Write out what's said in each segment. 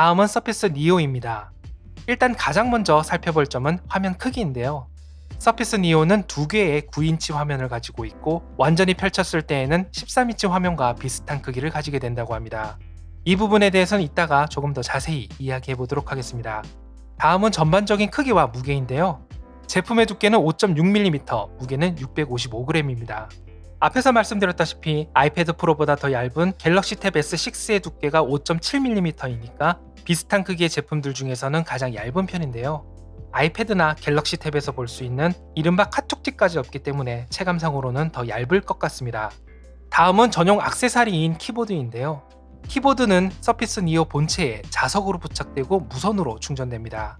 다음은 서피스 니오입니다. 일단 가장 먼저 살펴볼 점은 화면 크기인데요. 서피스 니오는 두 개의 9인치 화면을 가지고 있고 완전히 펼쳤을 때에는 13인치 화면과 비슷한 크기를 가지게 된다고 합니다. 이 부분에 대해서는 이따가 조금 더 자세히 이야기해 보도록 하겠습니다. 다음은 전반적인 크기와 무게인데요. 제품의 두께는 5.6mm, 무게는 655g입니다. 앞에서 말씀드렸다시피 아이패드 프로보다 더 얇은 갤럭시 탭 S6의 두께가 5.7mm이니까 비슷한 크기의 제품들 중에서는 가장 얇은 편인데요. 아이패드나 갤럭시 탭에서 볼 수 있는 이른바 카툭티까지 없기 때문에 체감상으로는 더 얇을 것 같습니다. 다음은 전용 악세사리인 키보드인데요. 키보드는 서피스 니오 본체에 자석으로 부착되고 무선으로 충전됩니다.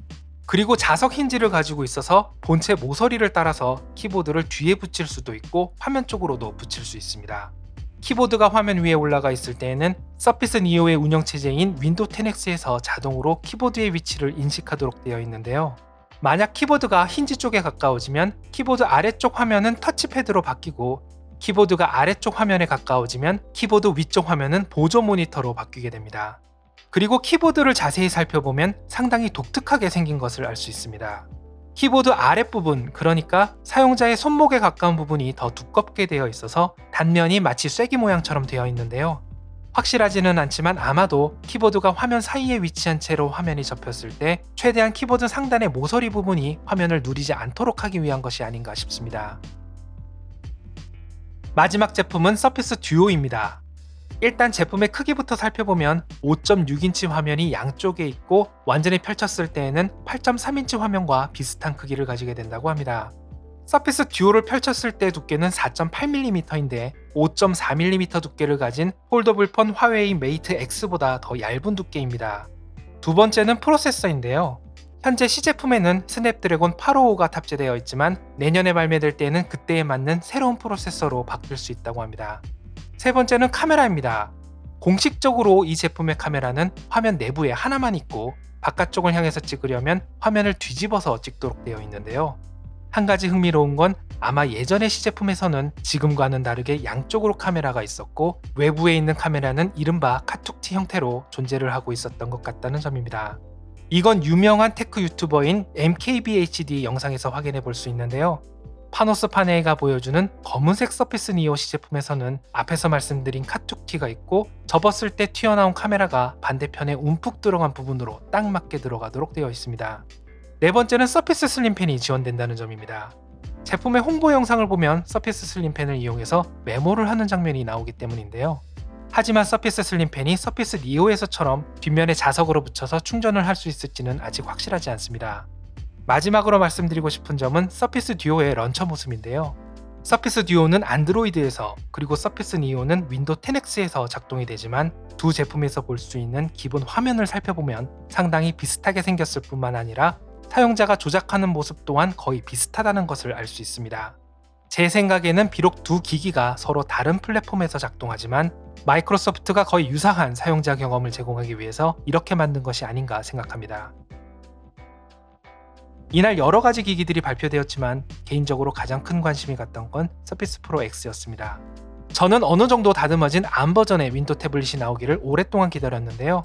그리고 자석 힌지를 가지고 있어서 본체 모서리를 따라서 키보드를 뒤에 붙일 수도 있고 화면 쪽으로도 붙일 수 있습니다. 키보드가 화면 위에 올라가 있을 때에는 서피스 니오의 운영체제인 윈도우 10X에서 자동으로 키보드의 위치를 인식하도록 되어 있는데요. 만약 키보드가 힌지 쪽에 가까워지면 키보드 아래쪽 화면은 터치패드로 바뀌고 키보드가 아래쪽 화면에 가까워지면 키보드 위쪽 화면은 보조 모니터로 바뀌게 됩니다. 그리고 키보드를 자세히 살펴보면 상당히 독특하게 생긴 것을 알 수 있습니다. 키보드 아랫부분, 그러니까 사용자의 손목에 가까운 부분이 더 두껍게 되어 있어서 단면이 마치 쐐기 모양처럼 되어 있는데요. 확실하지는 않지만 아마도 키보드가 화면 사이에 위치한 채로 화면이 접혔을 때 최대한 키보드 상단의 모서리 부분이 화면을 누리지 않도록 하기 위한 것이 아닌가 싶습니다. 마지막 제품은 서피스 듀오입니다. 일단 제품의 크기부터 살펴보면 5.6인치 화면이 양쪽에 있고 완전히 펼쳤을 때에는 8.3인치 화면과 비슷한 크기를 가지게 된다고 합니다. 서피스 듀오를 펼쳤을 때 두께는 4.8mm인데 5.4mm 두께를 가진 폴더블 폰 화웨이 메이트 X보다 더 얇은 두께입니다. 두 번째는 프로세서인데요. 현재 시제품에는 스냅드래곤 855가 탑재되어 있지만 내년에 발매될 때에는 그때에 맞는 새로운 프로세서로 바뀔 수 있다고 합니다. 세 번째는 카메라입니다. 공식적으로 이 제품의 카메라는 화면 내부에 하나만 있고 바깥쪽을 향해서 찍으려면 화면을 뒤집어서 찍도록 되어 있는데요. 한 가지 흥미로운 건 아마 예전의 시제품에서는 지금과는 다르게 양쪽으로 카메라가 있었고 외부에 있는 카메라는 이른바 카툭티 형태로 존재를 하고 있었던 것 같다는 점입니다. 이건 유명한 테크 유튜버인 MKBHD 영상에서 확인해 볼 수 있는데요. 파노스 파네가 보여주는 검은색 서피스 니오 시 제품에서는 앞에서 말씀드린 카툭티가 있고 접었을 때 튀어나온 카메라가 반대편에 움푹 들어간 부분으로 딱 맞게 들어가도록 되어 있습니다. 네 번째는 서피스 슬림펜이 지원된다는 점입니다. 제품의 홍보 영상을 보면 서피스 슬림펜을 이용해서 메모를 하는 장면이 나오기 때문인데요. 하지만 서피스 슬림펜이 서피스 니오에서처럼 뒷면에 자석으로 붙여서 충전을 할 수 있을지는 아직 확실하지 않습니다. 마지막으로 말씀드리고 싶은 점은 서피스 듀오의 런처 모습인데요. 서피스 듀오는 안드로이드에서 그리고 서피스 니오는 윈도우 10X에서 작동이 되지만 두 제품에서 볼 수 있는 기본 화면을 살펴보면 상당히 비슷하게 생겼을 뿐만 아니라 사용자가 조작하는 모습 또한 거의 비슷하다는 것을 알 수 있습니다. 제 생각에는 비록 두 기기가 서로 다른 플랫폼에서 작동하지만 마이크로소프트가 거의 유사한 사용자 경험을 제공하기 위해서 이렇게 만든 것이 아닌가 생각합니다. 이날 여러 가지 기기들이 발표되었지만 개인적으로 가장 큰 관심이 갔던 건 서피스 프로 X였습니다. 저는 어느 정도 다듬어진 암 버전의 윈도우 태블릿이 나오기를 오랫동안 기다렸는데요.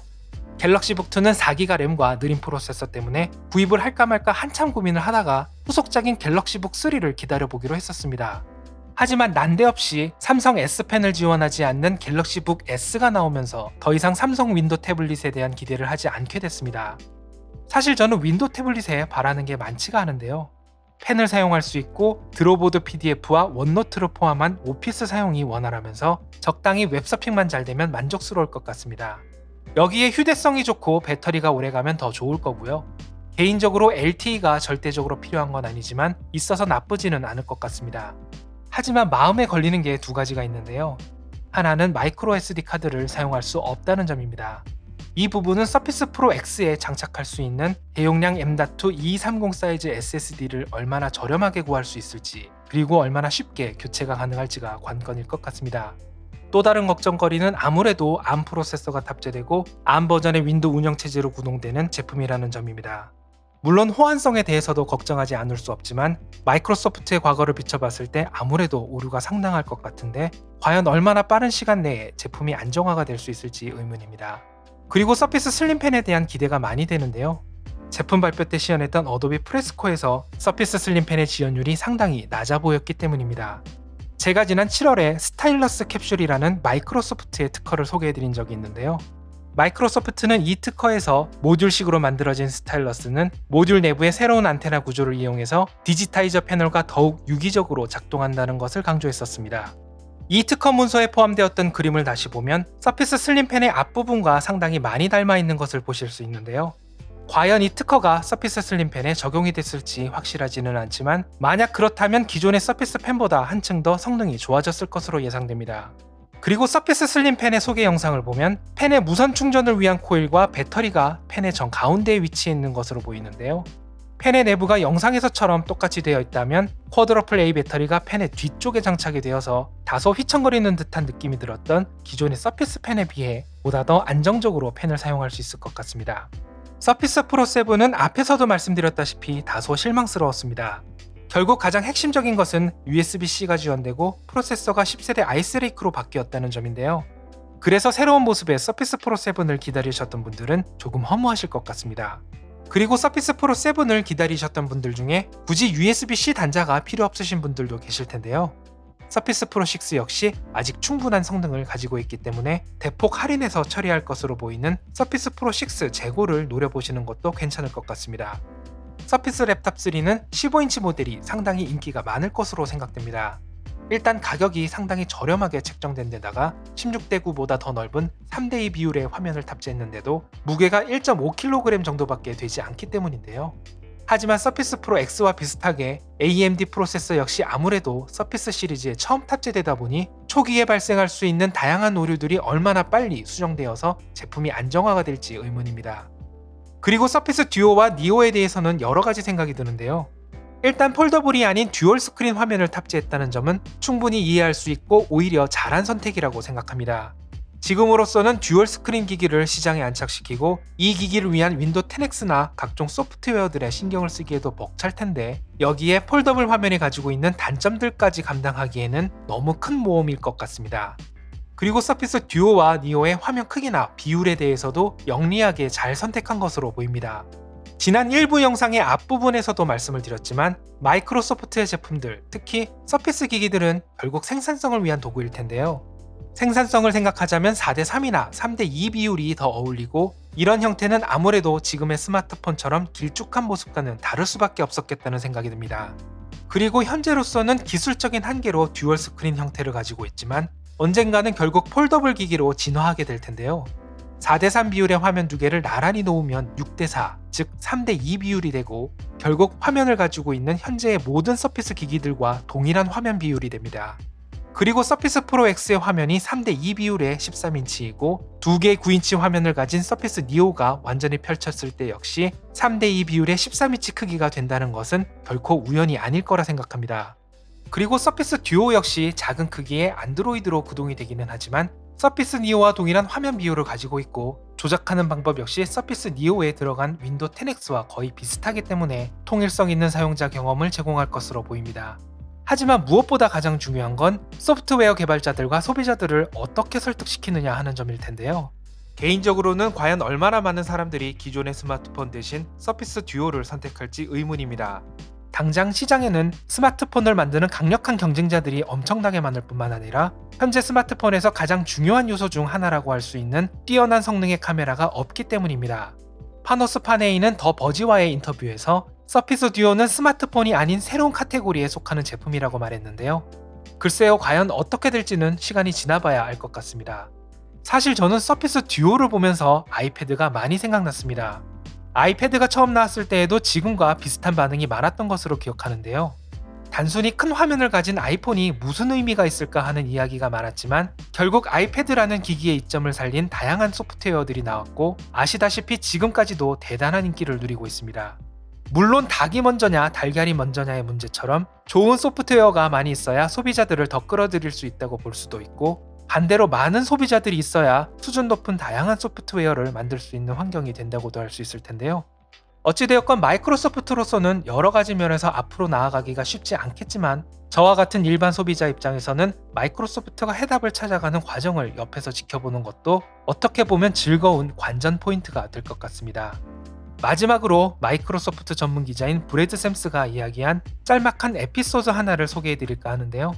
갤럭시 북 2는 4기가 램과 느린 프로세서 때문에 구입을 할까 말까 한참 고민을 하다가 후속작인 갤럭시 북 3를 기다려보기로 했었습니다. 하지만 난데없이 삼성 S펜을 지원하지 않는 갤럭시 북 S가 나오면서 더 이상 삼성 윈도우 태블릿에 대한 기대를 하지 않게 됐습니다. 사실 저는 윈도우 태블릿에 바라는 게 많지가 않은데요. 펜을 사용할 수 있고 드로보드 PDF와 원노트를 포함한 오피스 사용이 원활하면서 적당히 웹서핑만 잘 되면 만족스러울 것 같습니다. 여기에 휴대성이 좋고 배터리가 오래가면 더 좋을 거고요. 개인적으로 LTE가 절대적으로 필요한 건 아니지만 있어서 나쁘지는 않을 것 같습니다. 하지만 마음에 걸리는 게 두 가지가 있는데요. 하나는 마이크로 SD 카드를 사용할 수 없다는 점입니다. 이 부분은 서피스 프로 X에 장착할 수 있는 대용량 M.2 2230 사이즈 SSD를 얼마나 저렴하게 구할 수 있을지 그리고 얼마나 쉽게 교체가 가능할지가 관건일 것 같습니다. 또 다른 걱정거리는 아무래도 ARM 프로세서가 탑재되고 ARM 버전의 윈도우 운영체제로 구동되는 제품이라는 점입니다. 물론 호환성에 대해서도 걱정하지 않을 수 없지만 마이크로소프트의 과거를 비춰봤을 때 아무래도 오류가 상당할 것 같은데 과연 얼마나 빠른 시간 내에 제품이 안정화가 될 수 있을지 의문입니다. 그리고 서피스 슬림펜에 대한 기대가 많이 되는데요. 제품 발표 때 시연했던 어도비 프레스코에서 서피스 슬림펜의 지연율이 상당히 낮아 보였기 때문입니다. 제가 지난 7월에 스타일러스 캡슐이라는 마이크로소프트의 특허를 소개해드린 적이 있는데요. 마이크로소프트는 이 특허에서 모듈식으로 만들어진 스타일러스는 모듈 내부의 새로운 안테나 구조를 이용해서 디지타이저 패널과 더욱 유기적으로 작동한다는 것을 강조했었습니다. 이 특허 문서에 포함되었던 그림을 다시 보면 서피스 슬림펜의 앞부분과 상당히 많이 닮아 있는 것을 보실 수 있는데요. 과연 이 특허가 서피스 슬림펜에 적용이 됐을지 확실하지는 않지만 만약 그렇다면 기존의 서피스 펜보다 한층 더 성능이 좋아졌을 것으로 예상됩니다. 그리고 서피스 슬림펜의 소개 영상을 보면 펜의 무선 충전을 위한 코일과 배터리가 펜의 정 가운데에 위치해 있는 것으로 보이는데요. 펜의 내부가 영상에서처럼 똑같이 되어 있다면 쿼드러플 A 배터리가 펜의 뒤쪽에 장착이 되어서 다소 휘청거리는 듯한 느낌이 들었던 기존의 서피스 펜에 비해 보다 더 안정적으로 펜을 사용할 수 있을 것 같습니다. 서피스 프로 7은 앞에서도 말씀드렸다시피 다소 실망스러웠습니다. 결국 가장 핵심적인 것은 USB-C가 지원되고 프로세서가 10세대 아이스레이크로 바뀌었다는 점인데요. 그래서 새로운 모습의 서피스 프로 7을 기다리셨던 분들은 조금 허무하실 것 같습니다. 그리고 서피스 프로 7을 기다리셨던 분들 중에 굳이 USB-C 단자가 필요 없으신 분들도 계실 텐데요. 서피스 프로 6 역시 아직 충분한 성능을 가지고 있기 때문에 대폭 할인해서 처리할 것으로 보이는 서피스 프로 6 재고를 노려보시는 것도 괜찮을 것 같습니다. 서피스 랩탑 3는 15인치 모델이 상당히 인기가 많을 것으로 생각됩니다. 일단 가격이 상당히 저렴하게 책정된 데다가 16대 9보다 더 넓은 3대2 비율의 화면을 탑재했는데도 무게가 1.5kg 정도밖에 되지 않기 때문인데요. 하지만 서피스 프로 X와 비슷하게 AMD 프로세서 역시 아무래도 서피스 시리즈에 처음 탑재되다 보니 초기에 발생할 수 있는 다양한 오류들이 얼마나 빨리 수정되어서 제품이 안정화가 될지 의문입니다. 그리고 서피스 듀오와 니오에 대해서는 여러 가지 생각이 드는데요. 일단 폴더블이 아닌 듀얼 스크린 화면을 탑재했다는 점은 충분히 이해할 수 있고 오히려 잘한 선택이라고 생각합니다. 지금으로서는 듀얼 스크린 기기를 시장에 안착시키고 이 기기를 위한 윈도 10X나 각종 소프트웨어들에 신경을 쓰기에도 벅찰 텐데 여기에 폴더블 화면이 가지고 있는 단점들까지 감당하기에는 너무 큰 모험일 것 같습니다. 그리고 서피스 듀오와 니오의 화면 크기나 비율에 대해서도 영리하게 잘 선택한 것으로 보입니다. 지난 일부 영상의 앞부분에서도 말씀을 드렸지만 마이크로소프트의 제품들, 특히 서피스 기기들은 결국 생산성을 위한 도구일 텐데요. 생산성을 생각하자면 4대 3이나 3대 2 비율이 더 어울리고 이런 형태는 아무래도 지금의 스마트폰처럼 길쭉한 모습과는 다를 수밖에 없었겠다는 생각이 듭니다. 그리고 현재로서는 기술적인 한계로 듀얼 스크린 형태를 가지고 있지만 언젠가는 결국 폴더블 기기로 진화하게 될 텐데요. 4대3 비율의 화면 두 개를 나란히 놓으면 6대4, 즉 3대2 비율이 되고 결국 화면을 가지고 있는 현재의 모든 서피스 기기들과 동일한 화면 비율이 됩니다. 그리고 서피스 프로 X의 화면이 3대2 비율의 13인치이고 두 개의 9인치 화면을 가진 서피스 니오가 완전히 펼쳤을 때 역시 3대2 비율의 13인치 크기가 된다는 것은 결코 우연이 아닐 거라 생각합니다. 그리고 서피스 듀오 역시 작은 크기의 안드로이드로 구동이 되기는 하지만 서피스 니오와 동일한 화면 비율을 가지고 있고 조작하는 방법 역시 서피스 니오에 들어간 윈도 10X와 거의 비슷하기 때문에 통일성 있는 사용자 경험을 제공할 것으로 보입니다. 하지만 무엇보다 가장 중요한 건 소프트웨어 개발자들과 소비자들을 어떻게 설득시키느냐 하는 점일 텐데요. 개인적으로는 과연 얼마나 많은 사람들이 기존의 스마트폰 대신 서피스 듀오를 선택할지 의문입니다. 당장 시장에는 스마트폰을 만드는 강력한 경쟁자들이 엄청나게 많을 뿐만 아니라 현재 스마트폰에서 가장 중요한 요소 중 하나라고 할 수 있는 뛰어난 성능의 카메라가 없기 때문입니다. 파노스 파네이는 더 버지와의 인터뷰에서 서피스 듀오는 스마트폰이 아닌 새로운 카테고리에 속하는 제품이라고 말했는데요. 글쎄요, 과연 어떻게 될지는 시간이 지나봐야 알 것 같습니다. 사실 저는 서피스 듀오를 보면서 아이패드가 많이 생각났습니다. 아이패드가 처음 나왔을 때에도 지금과 비슷한 반응이 많았던 것으로 기억하는데요. 단순히 큰 화면을 가진 아이폰이 무슨 의미가 있을까 하는 이야기가 많았지만 결국 아이패드라는 기기의 이점을 살린 다양한 소프트웨어들이 나왔고 아시다시피 지금까지도 대단한 인기를 누리고 있습니다. 물론 닭이 먼저냐 달걀이 먼저냐의 문제처럼 좋은 소프트웨어가 많이 있어야 소비자들을 더 끌어들일 수 있다고 볼 수도 있고 반대로 많은 소비자들이 있어야 수준 높은 다양한 소프트웨어를 만들 수 있는 환경이 된다고도 할 수 있을 텐데요. 어찌되었건 마이크로소프트로서는 여러 가지 면에서 앞으로 나아가기가 쉽지 않겠지만 저와 같은 일반 소비자 입장에서는 마이크로소프트가 해답을 찾아가는 과정을 옆에서 지켜보는 것도 어떻게 보면 즐거운 관전 포인트가 될 것 같습니다. 마지막으로 마이크로소프트 전문 기자인 브래드 샘스가 이야기한 짤막한 에피소드 하나를 소개해 드릴까 하는데요.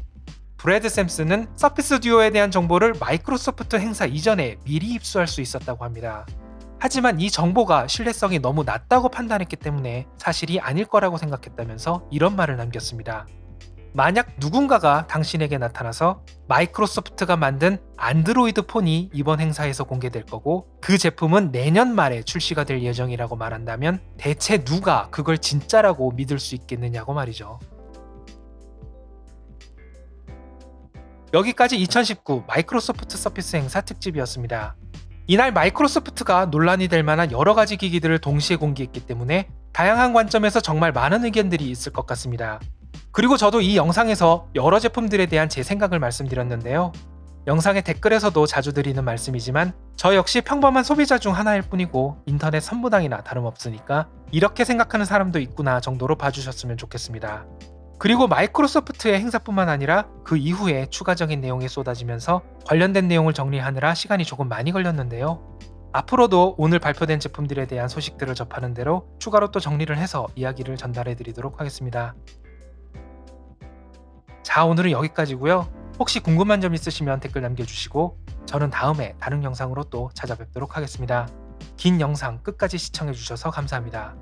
브래드 샘스는 서피스 듀오에 대한 정보를 마이크로소프트 행사 이전에 미리 입수할 수 있었다고 합니다. 하지만 이 정보가 신뢰성이 너무 낮다고 판단했기 때문에 사실이 아닐 거라고 생각했다면서 이런 말을 남겼습니다. 만약 누군가가 당신에게 나타나서 마이크로소프트가 만든 안드로이드 폰이 이번 행사에서 공개될 거고 그 제품은 내년 말에 출시가 될 예정이라고 말한다면 대체 누가 그걸 진짜라고 믿을 수 있겠느냐고 말이죠. 여기까지 2019 마이크로소프트 서피스 행사 특집이었습니다. 이날 마이크로소프트가 논란이 될 만한 여러 가지 기기들을 동시에 공개했기 때문에 다양한 관점에서 정말 많은 의견들이 있을 것 같습니다. 그리고 저도 이 영상에서 여러 제품들에 대한 제 생각을 말씀드렸는데요. 영상의 댓글에서도 자주 드리는 말씀이지만 저 역시 평범한 소비자 중 하나일 뿐이고 인터넷 선무당이나 다름없으니까 이렇게 생각하는 사람도 있구나 정도로 봐주셨으면 좋겠습니다. 그리고 마이크로소프트의 행사뿐만 아니라 그 이후에 추가적인 내용이 쏟아지면서 관련된 내용을 정리하느라 시간이 조금 많이 걸렸는데요. 앞으로도 오늘 발표된 제품들에 대한 소식들을 접하는 대로 추가로 또 정리를 해서 이야기를 전달해 드리도록 하겠습니다. 자, 오늘은 여기까지고요. 혹시 궁금한 점 있으시면 댓글 남겨주시고 저는 다음에 다른 영상으로 또 찾아뵙도록 하겠습니다. 긴 영상 끝까지 시청해주셔서 감사합니다.